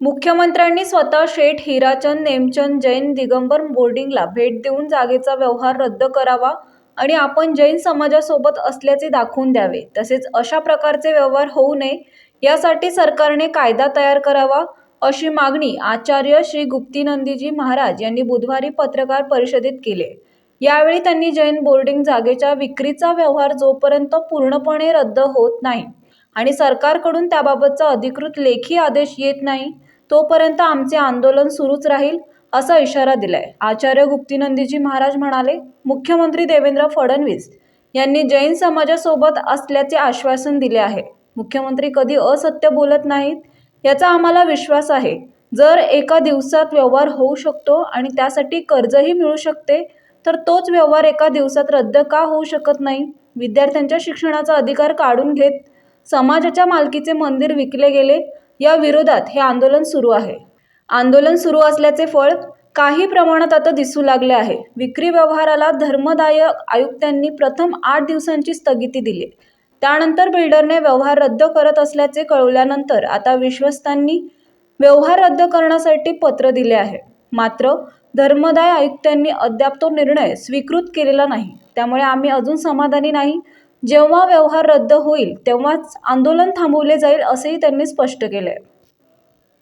मुख्यमंत्र्यांनी स्वतः शेठ हिराचंद नेमचंद जैन दिगंबर बोर्डिंगला भेट देऊन जागेचा व्यवहार रद्द करावा आणि आपण जैन समाजासोबत असल्याचे दाखवून द्यावे. तसेच अशा प्रकारचे व्यवहार होऊ नये यासाठी सरकारने कायदा तयार करावा अशी मागणी आचार्य श्री गुप्तीनंदीजी महाराज यांनी बुधवारी पत्रकार परिषदेत केली. यावेळी त्यांनी जैन बोर्डिंग जागेच्या विक्रीचा व्यवहार जोपर्यंत पूर्णपणे रद्द होत नाही आणि सरकारकडून त्याबाबतचा अधिकृत लेखी आदेश येत नाही तोपर्यंत आमचे आंदोलन सुरूच राहील असा इशारा दिलाय. आचार्य गुप्तीनंदीजी महाराज म्हणाले मुख्यमंत्री देवेंद्र फडणवीस यांनी जैन समाजासोबत असल्याचे आश्वासन दिले आहे. मुख्यमंत्री कधी असत्य बोलत नाहीत याचा आम्हाला विश्वास आहे. जर एका दिवसात व्यवहार होऊ शकतो आणि त्यासाठी कर्जही मिळू शकते तर तोच व्यवहार एका दिवसात रद्द का होऊ शकत नाही? विद्यार्थ्यांच्या शिक्षणाचा अधिकार काढून घेत समाजाच्या मालकीचे मंदिर विकले गेले या विरोधात हे आंदोलन सुरू आहे. आंदोलन सुरू असल्याचे फळ काही प्रमाणात आता दिसू लागले आहे. विक्री व्यवहाराला धर्मदाय आयुक्तांनी प्रथम आठ दिवसांची स्थगिती दिली. त्यानंतर बिल्डरने व्यवहार रद्द करत असल्याचे कळवल्यानंतर आता विश्वस्तांनी व्यवहार रद्द करण्यासाठी पत्र दिले आहे. मात्र धर्मदाय आयुक्तांनी अद्याप तो निर्णय स्वीकृत केलेला नाही. त्यामुळे आम्ही अजून समाधानी नाही. जेव्हा व्यवहार रद्द होईल तेव्हाच आंदोलन थांबवले जाईल असेही त्यांनी स्पष्ट केले